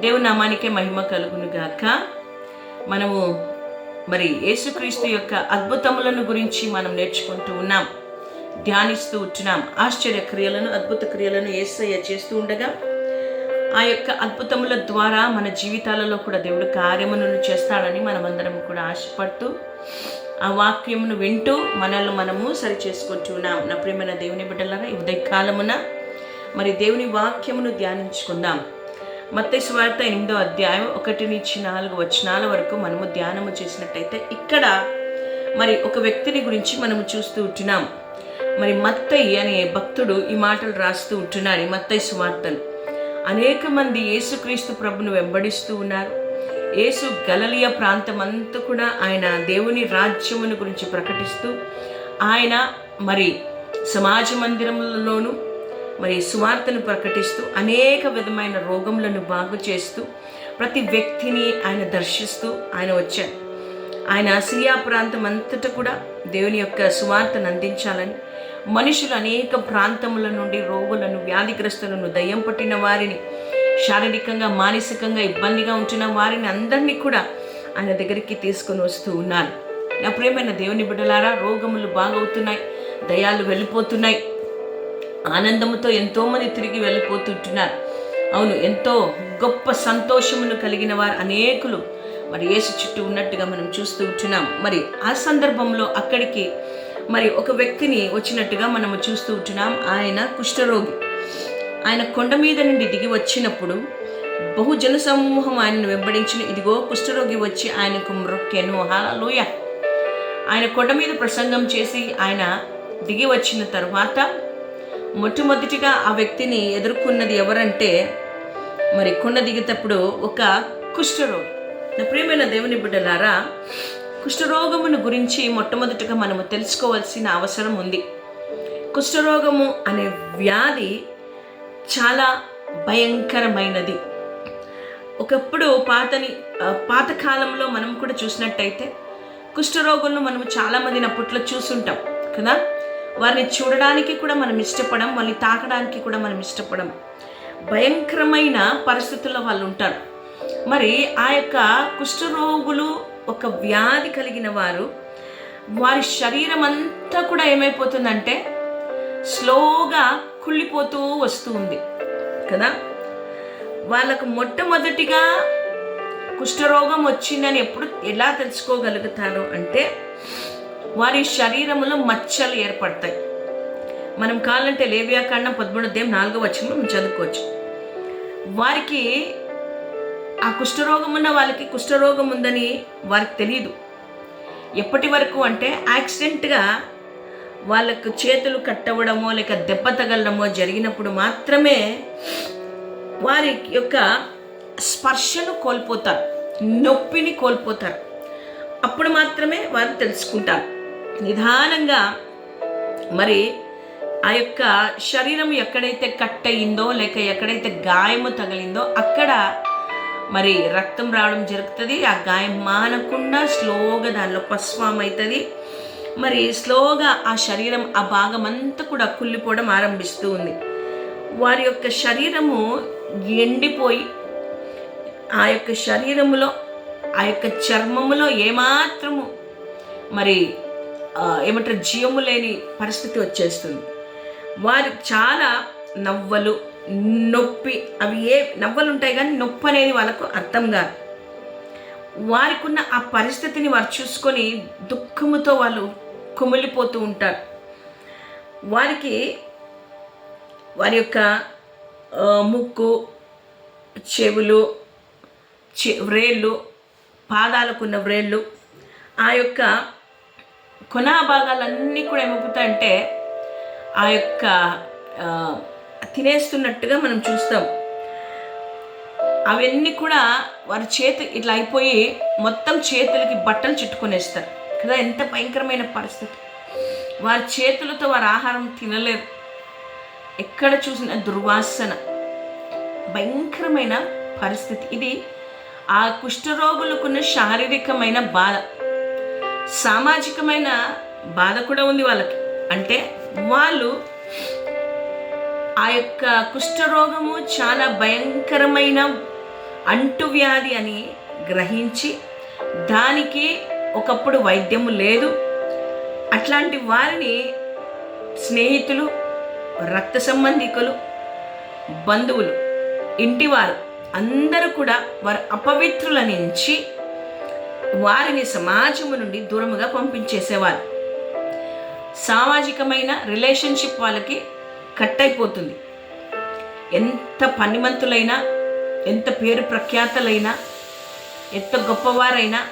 దేవుని నామానికే మహిమ కలుగును గాక మనము మరి యేసుక్రీస్తు యొక్క అద్భుతములను గురించి మనం నేర్చుకుంటూ ఉన్నాం. ధ్యానిస్తూ ఉంటున్నాం. ఆశ్చర్య క్రియలను అద్భుత క్రియలను ఏసయ్య చేస్తూ ఉండగా ఆ యొక్క అద్భుతముల ద్వారా మన జీవితాలలో కూడా దేవుడు కార్యములను చేస్తాడని మనమందరం కూడా ఆశపడుతూ ఆ వాక్యమును వింటూ మనల్ని మనము సరి చేసుకుంటున్నాం నా ప్రేమైన దేవుని బిడ్డలారా ఉదయకాలమున కాలమున మరి దేవుని వాక్యమును ధ్యానించుకుందాం. మత్తయి వార్త ఎనిమిదో అధ్యాయం ఒకటి నుంచి నాలుగు వచనాల వరకు మనము ధ్యానము చేసినట్టయితే ఇక్కడ మరి ఒక వ్యక్తిని గురించి మనము చూస్తూ ఉంటున్నాం. మరి మత్తయ్య అనే భక్తుడు ఈ మాటలు రాస్తూ ఉంటున్నాడు ఈ మత్తయి సువార్తలు. అనేక మంది యేసుక్రీస్తు ప్రభును వెంబడిస్తూ ఉన్నారు. యేసు గలలియ ప్రాంతం అంతా కూడా ఆయన దేవుని రాజ్యమును గురించి ప్రకటిస్తూ ఆయన మరి సమాజ మందిరములలోనూ మరి సువార్తను ప్రకటిస్తూ అనేక విధమైన రోగములను బాగు చేస్తూ ప్రతి వ్యక్తిని ఆయన దర్శిస్తూ ఆయన వచ్చారు ఆయన సిరియా ప్రాంతం అంతటా కూడా దేవుని యొక్క సువార్తను అందించాలని మనుషులు అనేక ప్రాంతముల నుండి రోగులను వ్యాధిగ్రస్తులను దయ్యం పట్టిన వారిని శారీరకంగా మానసికంగా ఇబ్బందిగా ఉంటున్న వారిని అందరినీ కూడా ఆయన దగ్గరికి తీసుకొని వస్తూ ఉన్నారు. నా ప్రేమైన దేవుని బిడ్డలారా రోగములు బాగవుతున్నాయి దయాలు వెళ్ళిపోతున్నాయి. ఆనందంతో ఎంతోమంది తిరిగి వెళ్ళిపోతుంటున్నారు. అవును ఎంతో గొప్ప సంతోషమును కలిగిన వారు అనేకులు. మరి యేసు చుట్టూ ఉన్నట్టుగా మనం చూస్తూ ఉంటున్నాం. మరి ఆ సందర్భంలో అక్కడికి మరి ఒక వ్యక్తిని వచ్చినట్టుగా మనము చూస్తూ ఉంటున్నాం. ఆయన కుష్ఠరోగి. ఆయన కొండ మీద నుండి దిగి వచ్చినప్పుడు బహుజన సమూహం ఆయనను వెంబడించిన ఇదిగో కుష్ఠరోగి వచ్చి ఆయనకు మ్రొక్కెను. హాలూయ ఆయన కొండ మీద ప్రసంగం చేసి ఆయన దిగి వచ్చిన తర్వాత మొట్టమొదటిగా ఆ వ్యక్తిని ఎదుర్కొన్నది ఎవరంటే మరి కొండ దిగేటప్పుడు ఒక కుష్ఠరోగి. నా ప్రియమైన దేవుని బిడ్డలారా కుష్ఠరోగమును గురించి మొట్టమొదటిగా మనము తెలుసుకోవాల్సిన అవసరం ఉంది. కుష్ఠరోగము అనే వ్యాధి చాలా భయంకరమైనది. ఒకప్పుడు పాతని పాతకాలంలో మనం కూడా చూసినట్టయితే కుష్ఠరోగులను మనం చాలామందిని అప్పట్లో చూసుంటాం కదా? వారిని చూడడానికి కూడా మనం ఇష్టపడం వాళ్ళని తాకడానికి కూడా మనం ఇష్టపడం. భయంకరమైన పరిస్థితుల్లో వాళ్ళు ఉంటారు. మరి ఆ యొక్క కుష్ఠరోగులు ఒక వ్యాధి కలిగిన వారు వారి శరీరం అంతా కూడా ఏమైపోతుందంటే స్లోగా కుళ్ళిపోతూ వస్తూ ఉంది. కదా? వాళ్ళకు మొట్టమొదటిగా కుష్ఠరోగం వచ్చిందని ఎప్పుడు ఎలా తెలుసుకోగలుగుతారు అంటే వారి శరీరంలో మచ్చలు ఏర్పడతాయి. మనం కావాలంటే లేవ్యాకాండం పదమూడు దేం నాలుగో వచ్చిన మనం చదువుకోవచ్చు. వారికి ఆ కుష్ఠరోగం ఉన్న వాళ్ళకి కుష్ఠరోగం ఉందని వారికి తెలియదు. ఎప్పటి వరకు అంటే యాక్సిడెంట్గా వాళ్ళకు చేతులు కట్టవడమో లేక దెబ్బ తగలడమో జరిగినప్పుడు మాత్రమే వారి యొక్క స్పర్శను కోల్పోతారు నొప్పిని కోల్పోతారు. అప్పుడు మాత్రమే వారు తెలుసుకుంటారు. నిదానంగా మరి ఆ యొక్క శరీరం ఎక్కడైతే కట్ అయిందో లేక ఎక్కడైతే గాయము తగిలిందో అక్కడ మరి రక్తం రావడం జరుగుతుంది. ఆ గాయం మానకుండా స్లోగా దానిలో పస్వాం అవుతుంది మరి స్లోగా ఆ శరీరం ఆ భాగం అంతా కూడా కుళ్ళిపోవడం ఆరంభిస్తూ ఉంది. వారి యొక్క శరీరము ఎండిపోయి ఆ యొక్క శరీరములో ఆ యొక్క చర్మములో ఏమాత్రము మరి ఏమంటారు జీవము లేని పరిస్థితి వచ్చేస్తుంది. వారు చాలా నవ్వలు నొప్పి అవి ఏ నవ్వలు ఉంటాయి కానీ నొప్పి అనేది వాళ్ళకు అర్థం కాదు. వారికి ఉన్న ఆ పరిస్థితిని వారు చూసుకొని దుఃఖముతో వాళ్ళు కుమిలిపోతూ ఉంటారు. వారికి వారి యొక్క ముక్కు చెవులు చె వ్రేళ్ళు పాదాలకున్న వ్రేళ్ళు ఆ యొక్క కొనా భాగాలన్నీ కూడా ఏమవుతాయంటే ఆ యొక్క తినేస్తున్నట్టుగా మనం చూస్తాం. అవన్నీ కూడా వారి చేతి ఇట్లా అయిపోయి మొత్తం చేతులకి బట్టలు చుట్టుకొనేస్తారు. కదా ఎంత భయంకరమైన పరిస్థితి. వారి చేతులతో వారి ఆహారం తినలేరు. ఎక్కడ చూసిన దుర్వాసన. భయంకరమైన పరిస్థితి. ఇది ఆ కుష్ఠరోగులకున్న శారీరకమైన బాధ. సామాజికమైన బాధ కూడా ఉంది వాళ్ళకి. అంటే వాళ్ళు ఆ యొక్క కుష్ఠరోగము చాలా భయంకరమైన అంటువ్యాధి అని గ్రహించి దానికి ఒకప్పుడు వైద్యము లేదు. అట్లాంటి వారిని స్నేహితులు రక్త సంబంధికులు బంధువులు ఇంటివారు అందరూ కూడా వారు అపవిత్రుల నుంచి వారిని సమాజము నుండి దూరముగా పంపించేసేవారు. సామాజికమైన రిలేషన్షిప్ వాళ్ళకి కట్ అయిపోతుంది ఎంత పనిమంతులైనా ఎంత పేరు ప్రఖ్యాతలైనా ఎంత గొప్పవారైనా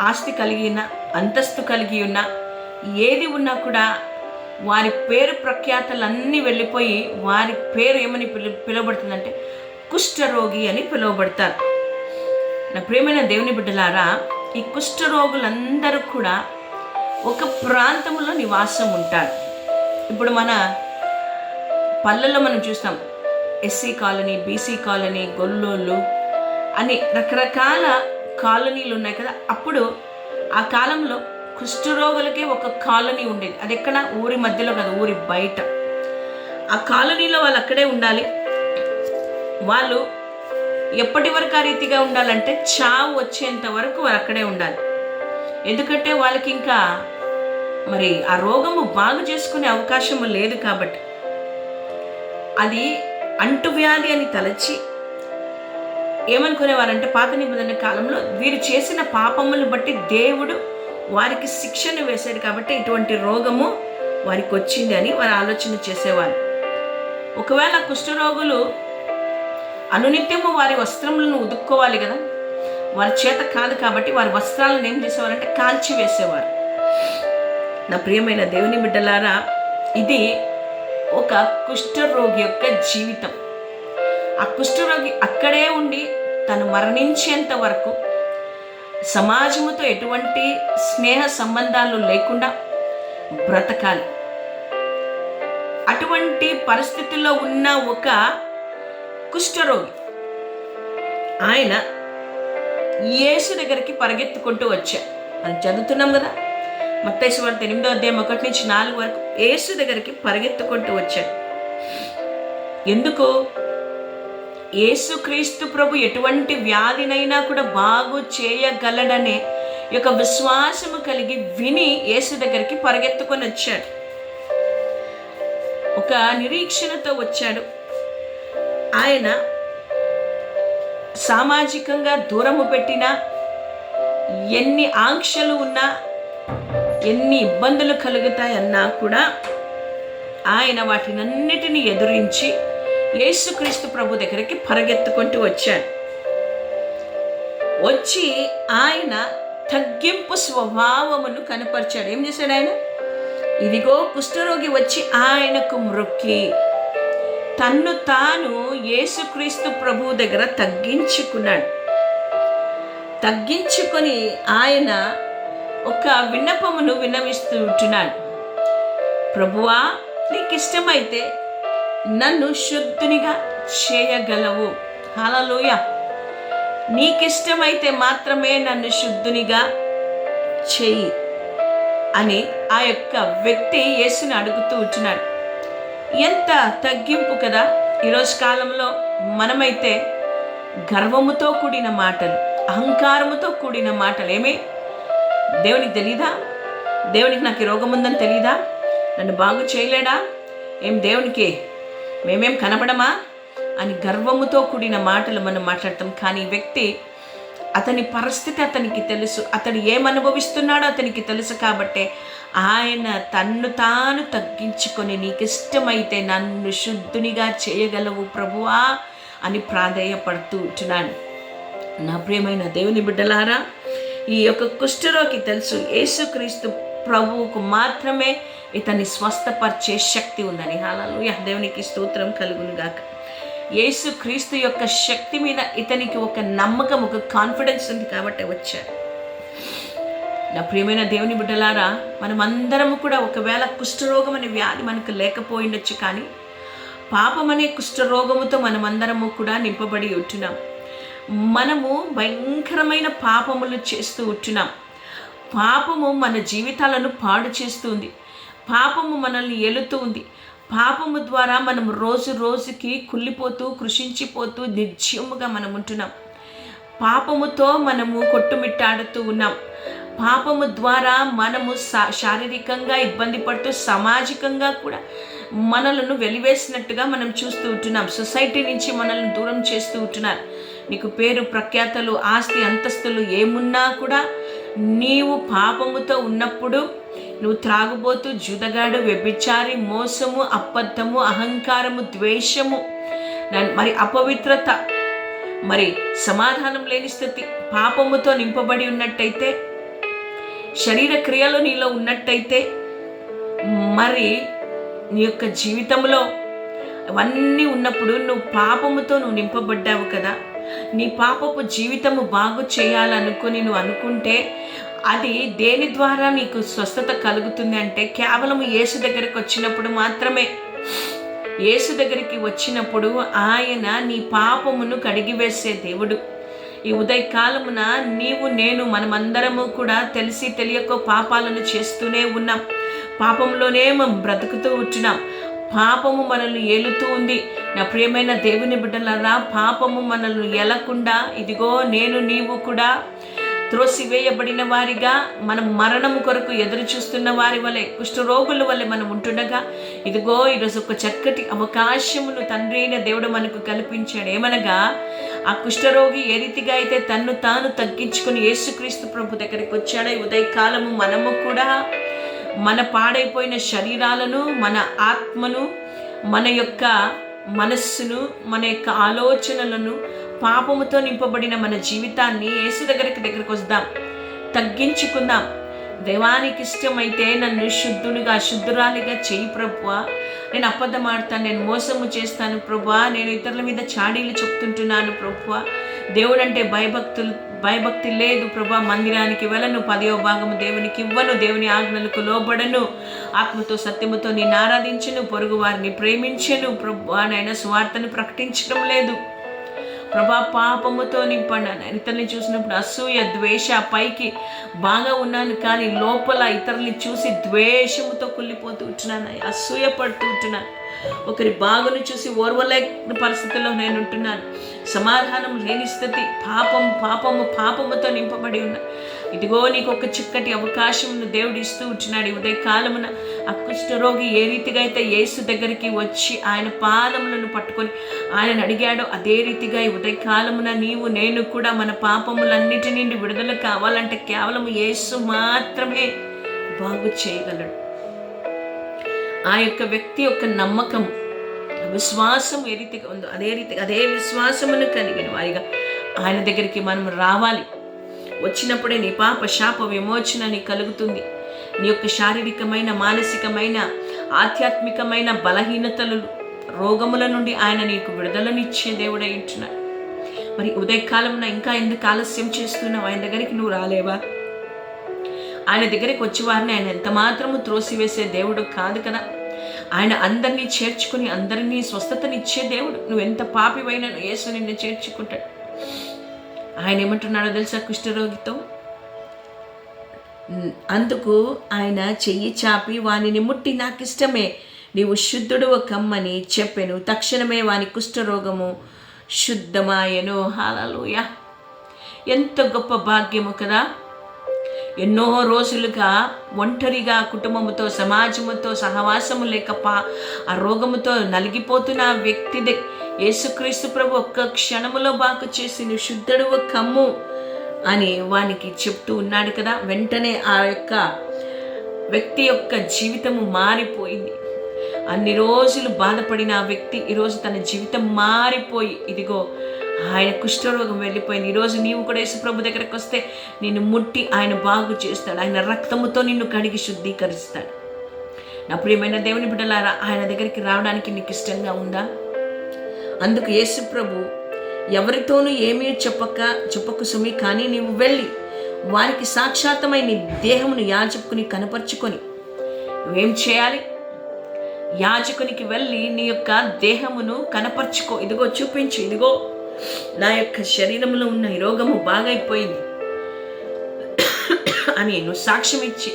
ఆస్తి కలిగిన అంతస్తు కలిగి ఉన్న ఏది ఉన్నా కూడా వారి పేరు ప్రఖ్యాతలన్నీ వెళ్ళిపోయి వారి పేరు ఏమని పిలు పిలువబడుతుందంటే కుష్ఠరోగి అని పిలువబడతారు. నా ప్రియమైన దేవుని బిడ్డలారా ఈ కుష్ఠరోగులందరూ కూడా ఒక ప్రాంతంలో నివాసం ఉంటారు. ఇప్పుడు మన పల్లెల్లో మనం చూస్తాం ఎస్సీ కాలనీ బీసీ కాలనీ గొల్లోళ్ళు అని రకరకాల కాలనీలు ఉన్నాయి కదా. అప్పుడు ఆ కాలంలో కుష్ఠరోగులకే ఒక కాలనీ ఉండేది. అది ఎక్కడ? ఊరి మధ్యలో కదా ఊరి బయట. ఆ కాలనీలో వాళ్ళు అక్కడే ఉండాలి. వాళ్ళు ఎప్పటి వరకు ఆ రీతిగా ఉండాలంటే చావు వచ్చేంత వరకు వారు అక్కడే ఉండాలి. ఎందుకంటే వాళ్ళకి ఇంకా మరి ఆ రోగము బాగు చేసుకునే అవకాశము లేదు కాబట్టి. అది అంటువ్యాధి అని తలచి ఏమనుకునేవారంటే పాత నిబంధన కాలంలో వీరు చేసిన పాపములను బట్టి దేవుడు వారికి శిక్షను వేశాడు కాబట్టి ఇటువంటి రోగము వారికి వచ్చింది అని వారు ఆలోచన చేసేవారు. ఒకవేళ కుష్ఠరోగులు అనునిత్యము వారి వస్త్రములను ఉదుక్కోవాలి కదా? వారి చేత కాదు కాబట్టి వారి వస్త్రాలను ఏం చేసేవారంటే కాల్చి వేసేవారు. నా ప్రియమైన దేవుని బిడ్డలారా ఇది ఒక కుష్ఠరోగి యొక్క జీవితం. ఆ కుష్ఠరోగి అక్కడే ఉండి తను మరణించేంత వరకు సమాజముతో ఎటువంటి స్నేహ సంబంధాలు లేకుండా బ్రతకాలి. అటువంటి పరిస్థితుల్లో ఉన్న ఒక కుష్ఠరోగి. ఆయన యేసు దగ్గరికి పరిగెత్తుకుంటూ వచ్చా మనం చదువుతున్నాం కదా? మత్తేశ్వర ఎనిమిదో అధ్యాయం ఒకటి నుంచి నాలుగు వరకు యేసు దగ్గరికి పరిగెత్తుకుంటూ వచ్చాడు. ఎందుకు? యేసుక్రీస్తు ప్రభు ఎటువంటి వ్యాధినైనా కూడా బాగు చేయగలడనే యొక్క విశ్వాసము కలిగి విని యేసు దగ్గరికి పరిగెత్తుకొని వచ్చాడు. ఒక నిరీక్షణతో వచ్చాడు. ఆయన సామాజికంగా దూరము పెట్టినా ఎన్ని ఆంక్షలు ఉన్నా ఎన్ని ఇబ్బందులు కలుగుతాయన్నా కూడా ఆయన వాటినన్నిటిని ఎదురించి యేసుక్రీస్తు ప్రభు దగ్గరికి పరగెత్తుకుంటూ వచ్చాడు. వచ్చి ఆయన తగ్గింపు స్వభావమును కనపరిచాడు. ఏం చేశాడు ఆయన? ఇదిగో కుష్ఠరోగి వచ్చి ఆయనకు మృక్కి తన్ను తాను యేసుక్రీస్తు ప్రభు దగ్గర తగ్గించుకున్నాడు. తగ్గించుకొని ఆయన ఒక విన్నపమును విన్నవిస్తూ ఉంటున్నాడు. ప్రభువా నీకు ఇష్టమైతే నన్ను శుద్ధునిగా చేయగలవు. హలలోయ నీకిష్టమైతే మాత్రమే నన్ను శుద్ధునిగా చెయ్యి అని ఆ యొక్క వ్యక్తి యేసుని అడుగుతూ ఉంటున్నాడు. ఎంత తగ్గింపు కదా? ఈరోజు కాలంలో మనమైతే గర్వముతో కూడిన మాటలు అహంకారముతో కూడిన మాటలు ఏమే? దేవునికి తెలీదా? దేవునికి నాకు ఈ రోగం ఉందని తెలీదా? నన్ను బాగు చేయలేడా? ఏం దేవునికి మేమేం కనపడమా? అని గర్వముతో కూడిన మాటలు మనం మాట్లాడతాం. కానీ వ్యక్తి అతని పరిస్థితి అతనికి తెలుసు. అతడు ఏమనుభవిస్తున్నాడో అతనికి తెలుసు కాబట్టే ఆయన తన్ను తాను తగ్గించుకొని నీకు ఇష్టమైతే నన్ను శుద్ధునిగా చేయగలవు ప్రభువా అని ప్రాధేయపడుతూ ఉంటున్నాను నా ప్రియమైన దేవుని బిడ్డలారా ఈ యొక్క కుష్ఠరోగి తెలుసు యేసుక్రీస్తు ప్రభువుకు మాత్రమే ఇతన్ని స్వస్థపరిచే శక్తి ఉందని. హాలలో దేవునికి స్తోత్రం కలుగునుగాక. గాక యేసు క్రీస్తు యొక్క శక్తి మీద ఇతనికి ఒక నమ్మకం ఒక కాన్ఫిడెన్స్ ఉంది కాబట్టి వచ్చాడు నా ప్రియమైన దేవుని బిడ్డలారా మనమందరము కూడా ఒకవేళ కుష్ఠరోగం అనే వ్యాధి మనకు లేకపోయిండొచ్చు కానీ పాపం అనే కుష్ఠరోగముతో మనమందరము కూడా నింపబడి ఉంటున్నాం. మనము భయంకరమైన పాపములు చేస్తూ ఉంటున్నాం. పాపము మన జీవితాలను పాడు చేస్తుంది. పాపము మనల్ని ఎలుతూ ఉంది. పాపము ద్వారా మనం రోజు రోజుకి కుళ్ళిపోతూ కృషించిపోతూ నిర్జీవముగా మనం ఉంటున్నాం. పాపముతో మనము కొట్టుమిట్టాడుతూ ఉన్నాం. పాపము ద్వారా మనము శా- శారీరకంగా ఇబ్బంది పడుతూ సామాజికంగా కూడా మనలను వెలివేసినట్టుగా మనం చూస్తూ ఉంటున్నాం. సొసైటీ నుంచి మనల్ని దూరం చేస్తూ ఉంటున్నారు. నీకు పేరు ప్రఖ్యాతలు ఆస్తి అంతస్తులు ఏమున్నా కూడా నీవు పాపముతో ఉన్నప్పుడు నువ్వు త్రాగుబోతూ జుదగాడు వ్యభిచారి మోసము అబద్ధము అహంకారము ద్వేషము మరి అపవిత్రత మరి సమాధానం లేని స్థితి పాపముతో నింపబడి ఉన్నట్టయితే శరీర క్రియలు నీలో ఉన్నట్టయితే మరి నీ యొక్క జీవితంలో అవన్నీ ఉన్నప్పుడు నువ్వు పాపముతో నువ్వు నింపబడ్డావు కదా. నీ పాపపు జీవితము బాగు చేయాలనుకుని నువ్వు అనుకుంటే అది దేని ద్వారా నీకు స్వస్థత కలుగుతుంది అంటే కేవలం యేసు దగ్గరికి వచ్చినప్పుడు మాత్రమే. యేసు దగ్గరికి వచ్చినప్పుడు ఆయన నీ పాపమును కడిగివేసే దేవుడు. ఈ ఉదయకాలమున నీవు నేను మనమందరము కూడా తెలిసి తెలియక పాపాలను చేస్తూనే ఉన్నాం. పాపంలోనే మనం బ్రతుకుతూ ఉంటున్నాం. పాపము మనల్ని ఏలుతూ ఉంది. నా ప్రియమైన దేవుని బిడ్డలారా పాపము మనల్ని ఎలకుండా ఇదిగో నేను నీవు కూడా త్రోసివేయబడిన వారిగా మనం మరణము కొరకు ఎదురు చూస్తున్న వారి వలె కుష్ఠరోగుల వలె మనం ఉంటుండగా ఇదిగో ఈరోజు ఒక చక్కటి అవకాశమును తండ్రి అయిన దేవుడు మనకు కల్పించాడు. ఏమనగా ఆ కుష్ఠరోగి ఏ రీతిగా అయితే తన్ను తాను తగ్గించుకుని యేసుక్రీస్తు ప్రభు దగ్గరికి వచ్చాడో ఉదయకాలము మనము కూడా మన పాడైపోయిన శరీరాలను మన ఆత్మను మన యొక్క మనస్సును మన యొక్క ఆలోచనలను పాపముతో నింపబడిన మన జీవితాన్ని యేసు దగ్గరికి దగ్గరికి వద్దాం. తగ్గించుకుందాం. దేవానికి ఇష్టమైతే నన్ను శుద్ధునిగా శుద్ధురాలిగా చేయి ప్రభువ. నేను అబద్ధమాడతాను నేను మోసము చేస్తాను ప్రభు నేను ఇతరుల మీద చాడీలు చెప్తుంటున్నాను ప్రభు దేవుడు అంటే భయభక్తులు భయభక్తి లేదు ప్రభా మందిరానికి వెళ్ళను పదవ భాగము దేవునికి ఇవ్వను దేవుని ఆజ్ఞలకు లోబడను. ఆత్మతో సత్యముతో నేను ఆరాధించను పొరుగు వారిని ప్రేమించను ప్రభు నాయన స్వార్థను ప్రకటించడం లేదు. ప్రభా పాపముతో నింపడినాను ఇతరుని చూసినప్పుడు అసూయ ద్వేష పైకి బాగా ఉన్నాను కానీ లోపల ఇతరుల్ని చూసి ద్వేషముతో కుళ్ళిపోతూ ఉంటున్నాను. అసూయ పడుతూ ఉంటున్నాను. ఒకరి బాగును చూసి ఓర్వలేని పరిస్థితుల్లో నేను ఉంటున్నాను. సమాధానం లేని స్థితి పాపం పాపము పాపముతో నింపబడి ఉన్నా. ఇదిగో నీకు ఒక చిక్కటి అవకాశమును దేవుడు ఇస్తూ ఉంటున్నాడు. ఈ ఉదయ కాలమున ఏ రీతిగా అయితే యేసు దగ్గరికి వచ్చి ఆయన పాదములను పట్టుకొని ఆయన అడిగాడో అదే రీతిగా ఈ ఉదయ కాలమున నీవు నేను కూడా మన పాపములన్నిటి నుండి విడుదల కావాలంటే కేవలం యేసు మాత్రమే బాగు చేయగలడు. ఆ యొక్క వ్యక్తి యొక్క నమ్మకం విశ్వాసం ఏ రీతిగా ఉందో అదే రీతి అదే విశ్వాసమును కలిగిన వారిగా ఆయన దగ్గరికి మనం రావాలి. వచ్చినప్పుడే నీ పాప శాప విమోచన నీ కలుగుతుంది. నీ యొక్క శారీరకమైన మానసికమైన ఆధ్యాత్మికమైన బలహీనతలు రోగముల నుండి ఆయన నీకు విడుదలనిచ్చే దేవుడై ఉంటున్నాడు. మరి ఉదయకాలంలో ఇంకా ఎందుకు ఆలస్యం చేస్తున్నావు? ఆయన దగ్గరికి నువ్వు రాలేవా? ఆయన దగ్గరికి వచ్చి వారిని ఆయన ఎంత మాత్రము త్రోసివేసే దేవుడు కాదు కదా. ఆయన అందరినీ చేర్చుకుని అందరినీ స్వస్థతనిచ్చే దేవుడు. నువ్వు ఎంత పాపివైనా యేసు నిన్ను చేర్చుకుంటాడు. ఆయన ఏమంటున్నాడో తెలుసా కుష్ఠరోగితో? అందుకు ఆయన చెయ్యి చాపి వానిని ముట్టి నాకు ఇష్టమే నీవు శుద్ధుడు కమ్మని చెప్పెను. తక్షణమే వాని కుష్ఠరోగము శుద్ధమాయను. హాలలోయ. ఎంత గొప్ప భాగ్యము కదా. ఎన్నో రోజులుగా ఒంటరిగా కుటుంబముతో సమాజముతో సహవాసము లేక పా ఆ రోగముతో నలిగిపోతున్న వ్యక్తిదే యేసుక్రీస్తు ప్రభు ఒక్క క్షణములో బాగు చేసి శుద్ధుడు కమ్ము అని వానికి చెప్తూ ఉన్నాడు కదా. వెంటనే ఆ యొక్క వ్యక్తి యొక్క జీవితము మారిపోయింది. అన్ని రోజులు బాధపడిన ఆ వ్యక్తి ఈరోజు తన జీవితం మారిపోయి ఇదిగో ఆయన కుష్ఠరోగం వెళ్ళిపోయింది. ఈరోజు నీవు కూడా యేసుప్రభు దగ్గరకు వస్తే నిన్ను ముట్టి ఆయన బాగు చేస్తాడు. ఆయన రక్తముతో నిన్ను కడిగి శుద్ధీకరిస్తాడు. నా ప్రియమైన దేవుని బిడ్డలారా ఆయన దగ్గరికి రావడానికి నీకు ఇష్టంగా ఉందా? అందుకు యేసుప్రభు ఎవరితోనూ ఏమీ చెప్పక చెప్పకు సుమి కానీ నీవు వెళ్ళి వారికి సాక్షాత్తమై నీ దేహమును యాజకుని కనపరుచుకొని నువ్వేం చేయాలి? యాజకునికి వెళ్ళి నీ యొక్క దేహమును కనపరుచుకో. ఇదిగో చూపించు ఇదిగో. నా యొక్క శరీరంలో ఉన్న ఈ రోగము బాగైపోయింది అని నువ్వు సాక్ష్యం ఇచ్చి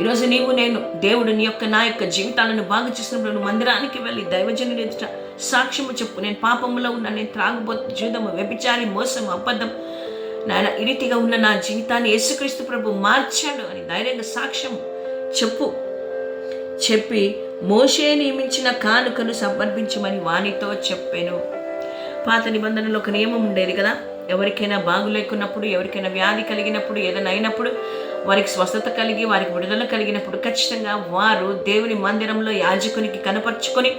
ఈరోజు నీవు నేను దేవుడు నీ యొక్క నా యొక్క జీవితాలను బాగా చేసినప్పుడు నువ్వు మందిరానికి వెళ్ళి దైవజనుడు ఎదుట సాక్ష్యము చెప్పు. నేను పాపంలో ఉన్నా నేను త్రాగుబోతు జూదము వ్యభిచారి మోసం అబద్ధం నాయన ఈ రీతిగా ఉన్న నా జీవితాన్ని యేసుక్రీస్తు ప్రభు మార్చాడు అని ధైర్యంగా సాక్ష్యం చెప్పు. చెప్పి మోషే నియమించిన కానుకను సమర్పించమని వానితో చెప్పాను. పాత నిబంధనలో ఒక నియమం ఉండేది కదా? ఎవరికైనా బాగులేకున్నప్పుడు ఎవరికైనా వ్యాధి కలిగినప్పుడు ఏదైనా అయినప్పుడు వారికి స్వస్థత కలిగి వారికి విడుదల కలిగినప్పుడు ఖచ్చితంగా వారు దేవుని మందిరంలో యాజకునికి కనపరుచుకొని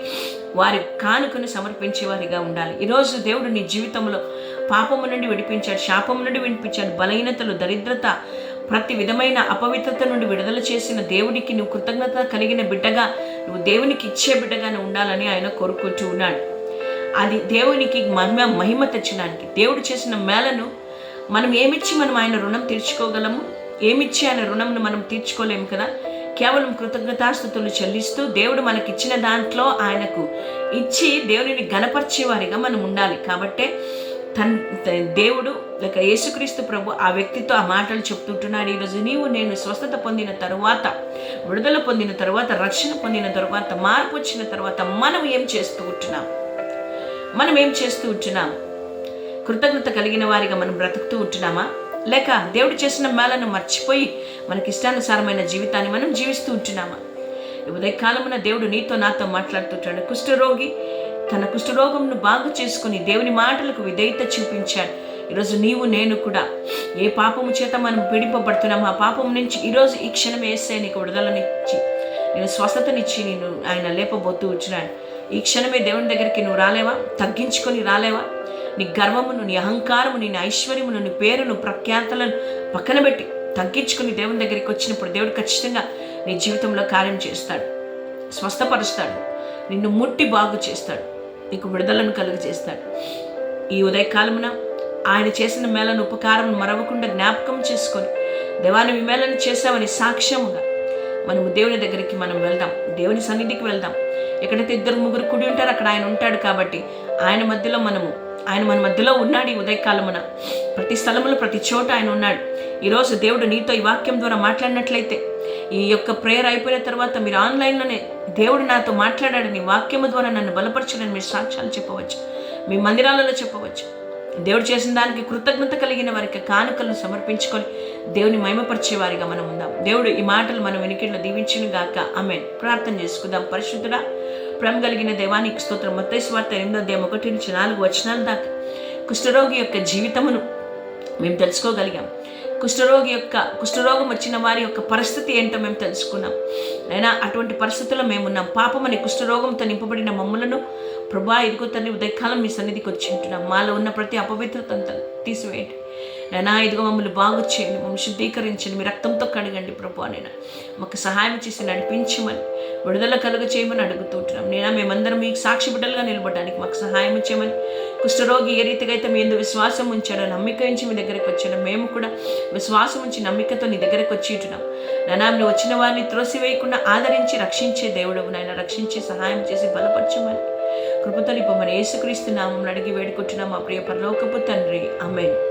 వారి కానుకను సమర్పించేవారిగా ఉండాలి. ఈరోజు దేవుడు నీ జీవితంలో పాపము నుండి విడిపించాడు శాపము నుండి విడిపించాడు బలహీనతలు దరిద్రత ప్రతి విధమైన అపవిత్రత నుండి విడుదల చేసిన దేవుడికి నువ్వు కృతజ్ఞత కలిగిన బిడ్డగా నువ్వు దేవునికి ఇచ్చే బిడ్డగానే ఉండాలని ఆయన కోరుకుంటూ ఉన్నాడు. అది దేవునికి మహిమ మహిమ తెచ్చడానికి. దేవుడు చేసిన మేలను మనం ఏమిచ్చి మనం ఆయన రుణం తీర్చుకోగలము? ఏమిచ్చి ఆయన రుణంను మనం తీర్చుకోలేము కదా? కేవలం కృతజ్ఞతాస్థుతులు చెల్లిస్తూ దేవుడు మనకిచ్చిన దాంట్లో ఆయనకు ఇచ్చి దేవుడిని గణపరిచేవారిగా మనం ఉండాలి. కాబట్టే తన్ దేవుడు లేక యేసుక్రీస్తు ప్రభు ఆ వ్యక్తితో ఆ మాటలు చెప్తుంటున్నాడు. ఈరోజు నీవు నేను స్వస్థత పొందిన తరువాత విడుదల పొందిన తరువాత రక్షణ పొందిన తరువాత మార్పు వచ్చిన తర్వాత మనం ఏం చేస్తూ ఉంటున్నాం? మనం ఏం చేస్తూ ఉంటున్నాం? కృతజ్ఞత కలిగిన వారిగా మనం బ్రతుకుతూ ఉంటున్నామా? లేక దేవుడు చేసిన మేళను మర్చిపోయి మనకి ఇష్టానుసారమైన జీవితాన్ని మనం జీవిస్తూ ఉంటున్నామా? ఉదయ ఉదయకాలమున దేవుడు నీతో నాతో మాట్లాడుతుంటాడు. కుష్ఠరోగి తన కుష్ఠరోగంను బాగు చేసుకుని దేవుని మాటలకు విధేయత చూపించాడు. ఈరోజు నీవు నేను కూడా ఏ పాపము చేత మనం పీడింపబడుతున్నాం ఆ పాపం నుంచి ఈరోజు ఈ క్షణం వేస్తే నీకు విడుదలనిచ్చి నేను స్వస్థతనిచ్చి నేను ఆయన లేపబోతూ వచ్చినాడు ఈ క్షణమే దేవుని దగ్గరికి నువ్వు రాలేవా? తగ్గించుకొని రాలేవా? నీ గర్వమును నీ అహంకారము నీ ఐశ్వర్యమును నీ పేరును ప్రఖ్యాతలను పక్కన పెట్టి తగ్గించుకుని దేవుని దగ్గరికి వచ్చినప్పుడు దేవుడు ఖచ్చితంగా నీ జీవితంలో కార్యం చేస్తాడు. స్వస్థపరుస్తాడు. నిన్ను ముట్టి బాగు చేస్తాడు. నీకు విడుదలను కలుగు చేస్తాడు ఈ ఉదయకాలమున ఆయన చేసిన మేళను ఉపకారం మరవకుండా జ్ఞాపకం చేసుకొని దేవాన్ని విమేళన చేశామని సాక్ష్యముగా మనము దేవుని దగ్గరికి మనం వెళ్దాం. దేవుని సన్నిధికి వెళ్దాం. ఎక్కడైతే ఇద్దరు ముగ్గురు కుడి ఉంటారో అక్కడ ఆయన ఉంటాడు కాబట్టి ఆయన మధ్యలో మనము ఆయన మన మధ్యలో ఉన్నాడు ఈ ఉదయకాలమున. ప్రతి స్థలములో ప్రతి చోట ఆయన ఉన్నాడు. ఈరోజు దేవుడు నీతో ఈ వాక్యం ద్వారా మాట్లాడినట్లయితే ఈ యొక్క ప్రేయర్ అయిపోయిన తర్వాత మీరు ఆన్లైన్లోనే దేవుడు నాతో మాట్లాడాడని వాక్యము ద్వారా నన్ను బలపరచడని మీరు సాక్ష్యాలు చెప్పవచ్చు. మీ మందిరాలలో చెప్పవచ్చు. దేవుడు చేసిన దానికి కృతజ్ఞత కలిగిన వారికి కానుకలను సమర్పించుకొని దేవుని మహిమపరిచే వారిగా మనం ఉందాం. దేవుడు ఈ మాటలు మనం వెనుకట్లో దీవించిన గాక. ఆమె ప్రార్థన చేసుకుందాం. పరిశుద్ధుడా ప్రేమ కలిగిన దేవానికి స్తోత్రం. మొత్తం స్వార్థ ఎనిమిదో దేవం ఒకటి నుంచి నాలుగు వచనాల దాకా. కుష్ఠరోగి యొక్క జీవితమును మేము తెలుసుకోగలిగాం. కుష్ఠరోగి యొక్క కుష్ఠరోగం వచ్చిన వారి యొక్క పరిస్థితి ఏంటో మేము తెలుసుకున్నాం. అయినా అటువంటి పరిస్థితుల్లో మేమున్నాం. పాపమని కుష్ఠరోగంతో నింపబడిన మమ్మలను ప్రభా ఇదిగో తండ్రి ఉదయకాలం మీ సన్నిధికి వచ్చి ఉంటున్నాం. మాలో ఉన్న ప్రతి అపవిత్రతను తీసివేయండి. నైనా ఇదిగో మమ్మల్ని బాగు చేయండి మమ్మల్ని శుద్ధీకరించండి మీ రక్తంతో కడగండి ప్రభు నేను మాకు సహాయం చేసి నడిపించమని విడుదల కలుగ చేయమని అడుగుతుంటున్నాం నేను మేమందరం మీకు సాక్షి బిడ్డలుగా నిలబడడానికి మాకు సహాయం చేయమని కుష్ఠరోగి ఏ రీతిగా అయితే మీ ఎందు విశ్వాసం ఉంచాడో నమ్మిక ఉంచి మీ దగ్గరికి వచ్చాను మేము కూడా విశ్వాసం ఉంచి నమ్మికతో నీ దగ్గరకు వచ్చి ఉంటున్నాం. నాయనా నువ్వు వచ్చిన వారిని త్రోసివేయకుండా ఆదరించి రక్షించే దేవుడవు నాయన. రక్షించి సహాయం చేసి బలపరచమని కృపతలిపమని యేసుక్రీస్తు నామం అడిగి వేడుకుంటున్నాం మా ప్రియ పరలోకపు తండ్రి. అమ్మాయి